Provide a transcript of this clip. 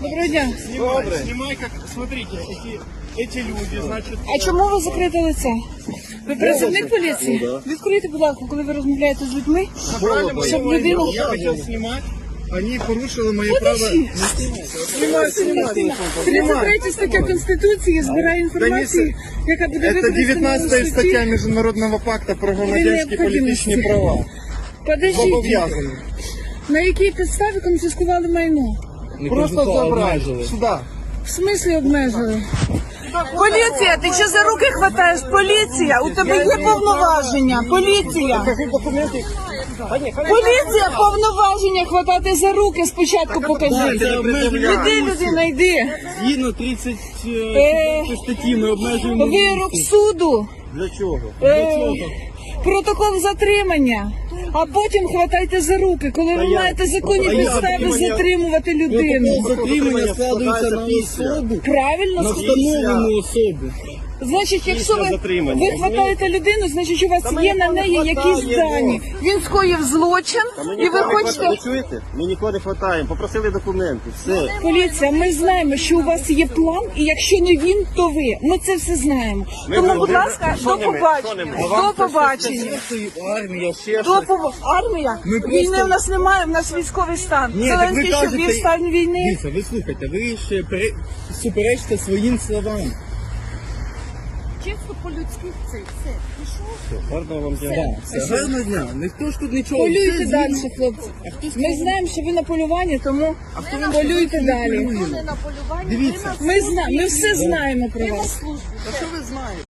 Доброго дня. Снимай, снимай, как, смотрите, эти, эти люди, значит, А чому ви закрите лице? Ви працівник поліції? Відкрийте, будь ласка, коли ви розмовляєте з людьми, собрали мое щоб видео. людину... Я хотел снимать, они порушили мое право. Подожди. Снимай, снимай. 33 стаття Конституції збирає інформацію, яка буде Это використана 19 в суді. стаття Международного пакта про громадянські політичні права. Подождіть, Зобов'язані. на якій підставі конфіскували майно? Просто забрати. Сюди. В смислі обмежили? Поліція, ти що за руки хватаєш? Поліція, у тебе є повноваження. Поліція. Покажи документи. Поліція, повноваження хватати за руки спочатку покажіть. Іди, людина, йди. Згідно 30 Е, статті ми обмежуємо. Вирок суду. Для чого? Е, Протокол затримання. А потім хватайте за руки, коли ви маєте законні підстави затримувати людину. Затримання складається на особу, Правильно на встановлену особу. Значить, якщо ви, ви хватаєте людину, значить у вас є на неї якісь дані. Він скоїв злочин, і ви хочете. Ви чуєте? Ми нікого не хватаємо. Попросили документи. Все. Поліція, ми знаємо, що у вас є план, і якщо не він, то ви. Ми це все знаємо. Тому, будь ласка, до побачення. До побачення. Армія, ще До побачення. Армія? Війни в нас немає, в нас військовий стан. Ні, так ви Зеленський, кажете- ввів стан війни. Дивіться, ви слухайте, ви ще пере... суперечите своїм словам. Чисто по-людськи це все. Гарного вам дня. Гарного дня. Ніхто ж тут нічого. Полюйте Все далі, хлопці. Ми знаємо, що ви на полюванні, тому полюйте далі. Дивіться. Ми знаємо, ми все знаємо про вас. Та що ви знаєте?